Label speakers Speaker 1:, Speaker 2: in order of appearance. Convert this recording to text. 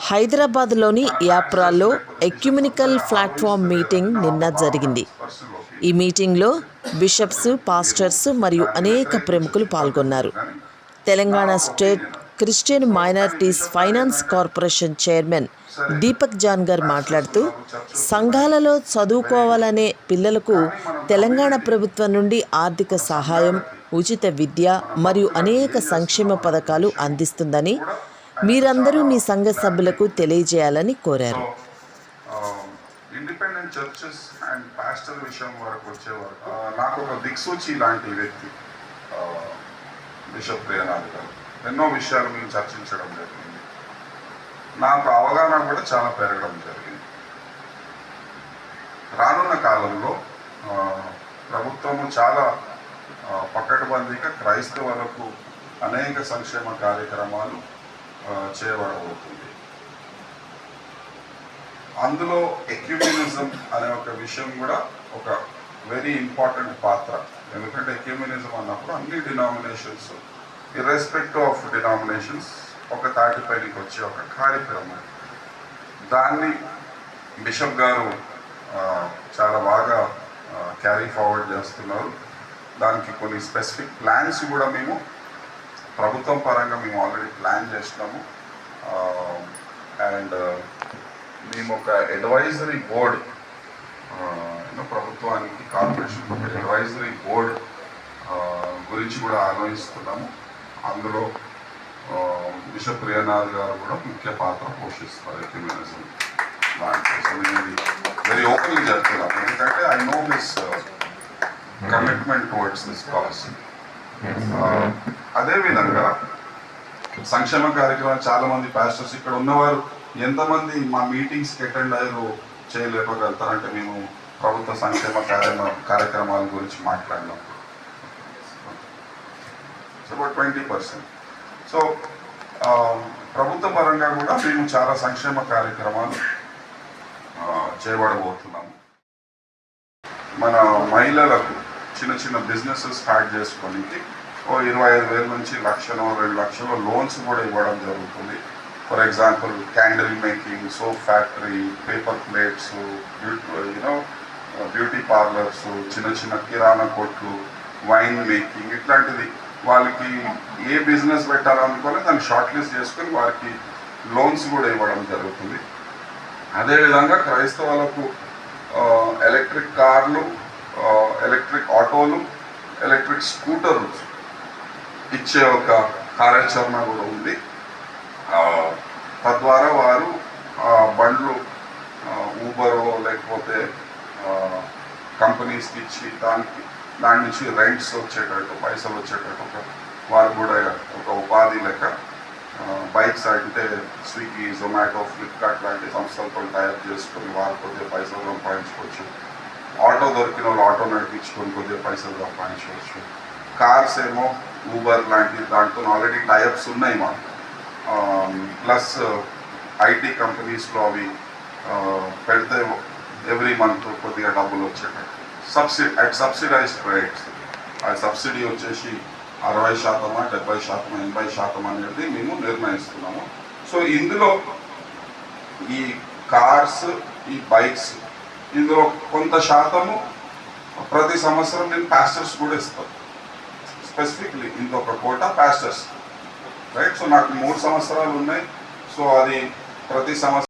Speaker 1: హైదరాబాద్లోని యాప్రాలో ఎక్యుమినికల్ platform meeting నిన్న జరిగింది. ఈ మీటింగ్లో బిషప్స్ పాస్టర్స్ మరియు అనేక ప్రముఖులు పాల్గొన్నారు. Telangana state Christian minorities finance corporation chairman Deepak John గారు మాట్లాడుతూ సంఘాలలో చదువుకోవాలనే పిల్లలకు తెలంగాణ ప్రభుత్వం నుండి ఆర్థిక సహాయం ఉచిత విద్య మరియు అనేక సంక్షేమ పథకాలు అందిస్తుందని మీరందరూ మీ సంఘ సభ్యులకు తెలియజేయాలని కోరారు.
Speaker 2: ఇండిపెండెంట్ చర్చెస్ అండ్ పాస్టర్ విషయం వరకు వచ్చేవారు. నాకు ఒక దిక్సూచి లాంటి వ్యక్తి బిషప్ ప్రియనాథ్ గారు. ఎన్నో విషయాలు మేము చర్చించడం జరిగింది. నాకు అవగాహన కూడా చాలా పెరగడం జరిగింది. రానున్న కాలంలో ప్రభుత్వము చాలా ఆ, క్రైస్తవులకు అనేక సంక్షేమ కార్యక్రమాలు చేయబడబోతుంది అందులో ఎక్యూమినిజం అనే ఒక విషయం కూడా ఒక వెరీ ఇంపార్టెంట్ పాత్ర. ఎందుకంటే ఎక్యూమినిజం అన్నప్పుడు అన్ని డినామినేషన్స్ ఇర్రెస్పెక్ట్ ఆఫ్ డినామినేషన్స్ ఒక తాటిపైకి వచ్చే ఒక కార్యక్రమం దాన్ని బిషప్ గారు చాలా బాగా క్యారీ ఫార్వర్డ్ చేస్తున్నారు. దానికి కొన్ని స్పెసిఫిక్ ప్లాన్స్ కూడా మేము ప్రభుత్వం పరంగా మేము ఆల్రెడీ ప్లాన్ చేసినాము అండ్ మేము ఒక అడ్వైజరీ బోర్డ్ ప్రభుత్వానికి కార్పొరేషన్ అడ్వైజరీ బోర్డ్ గురించి కూడా ఆలోచిస్తున్నాము. అందులో బిషప్ ప్రియనాథ్ గారు కూడా ముఖ్య పాత్ర పోషిస్తారు ఎక్యుమినిజం దాంట్లో. సో నేను ఇది వెరీ ఓపెన్గా చెప్తున్నాను ఎందుకంటే I know this commitment towards this cause అదేవిధంగా సంక్షేమ కార్యక్రమాలు చాలా మంది పాస్టర్స్ ఇక్కడ ఉన్నవారు ఎంతమంది మా మీటింగ్స్కి అటెండ్ అయ్యారు చేయలేకపోగలుగుతారంటే మేము ప్రభుత్వ సంక్షేమ కార్యక్రమ కార్యక్రమాల గురించి మాట్లాడినాం అబౌట్ ట్వంటీ పర్సెంట్ సో ప్రభుత్వ పరంగా కూడా మేము చాలా సంక్షేమ కార్యక్రమాలు చేయబడబోతున్నాము మన మహిళలకు చిన్న చిన్న బిజినెస్ స్టార్ట్ చేసుకోనికి ఓ ఇరవై ఐదు వేల నుంచి లక్షలో రెండు లక్షలు లోన్స్ కూడా ఇవ్వడం జరుగుతుంది. For example candle making soap factory paper plates you know beauty parlours చిన్న చిన్న కిరాణా కొట్లు వైన్ మేకింగ్ ఇట్లాంటిది. వాళ్ళకి ఏ బిజినెస్ పెట్టాలనుకోని దాన్ని షార్ట్ లిస్ట్ చేసుకొని వారికి లోన్స్ కూడా ఇవ్వడం జరుగుతుంది. అదేవిధంగా క్రైస్తవులకు ఎలక్ట్రిక్ కార్లు ఎలక్ట్రిక్ ఆటోలు ఎలక్ట్రిక్ స్కూటర్లు ఇచ్చే ఒక కార్యాచరణ కూడా ఉంది. తద్వారా వారు బండ్లు ఊబరో లేకపోతే కంపెనీస్కి ఇచ్చి దానికి దాని నుంచి రెంట్స్ వచ్చేటట్టు పైసలు వచ్చేటట్టు ఒక వారు కూడా ఒక ఉపాధి లెక్క బైక్స్ అంటే స్విగ్గీ జొమాటో ఫ్లిప్కార్ట్ లాంటి సంస్థలతో టైప్ చేసుకొని వారు కొద్దిగా పైసలు సంపాదించుకోవచ్చు. ఆటో దొరికిన వాళ్ళు ఆటో నడిపించుకొని కొద్దిగా పైసలు సంపాదించుకోవచ్చు. కార్స్ ఏమో ఊబర్ లాంటి దాంట్లో ఆల్రెడీ టైప్స్ ఉన్నాయి మాకు. ప్లస్ ఐటీ కంపెనీస్లో అవి పెడితే ఎవ్రీ మంత్ కొద్దిగా డబ్బులు వచ్చేటట్టు. సబ్సిడీ అట్ సబ్సిడైజ్డ్ రేట్స్ ఆ సబ్సిడీ వచ్చేసి అరవై శాతమా డెబ్బై శాతం ఎనభై శాతం అనేది మేము నిర్ణయిస్తున్నాము. సో ఇందులో ఈ కార్స్ ఈ బైక్స్ ఇందులో కొంత శాతము ప్రతి సంవత్సరం నేను పాస్టర్స్ కూడా ఇస్తాను స్పెసిఫిక్లీ ఒక కోట ప్యాస్టర్స్. రైట్? సో నాకు మూడు సంవత్సరాలు ఉన్నాయి. సో అది ప్రతి సంవత్సరం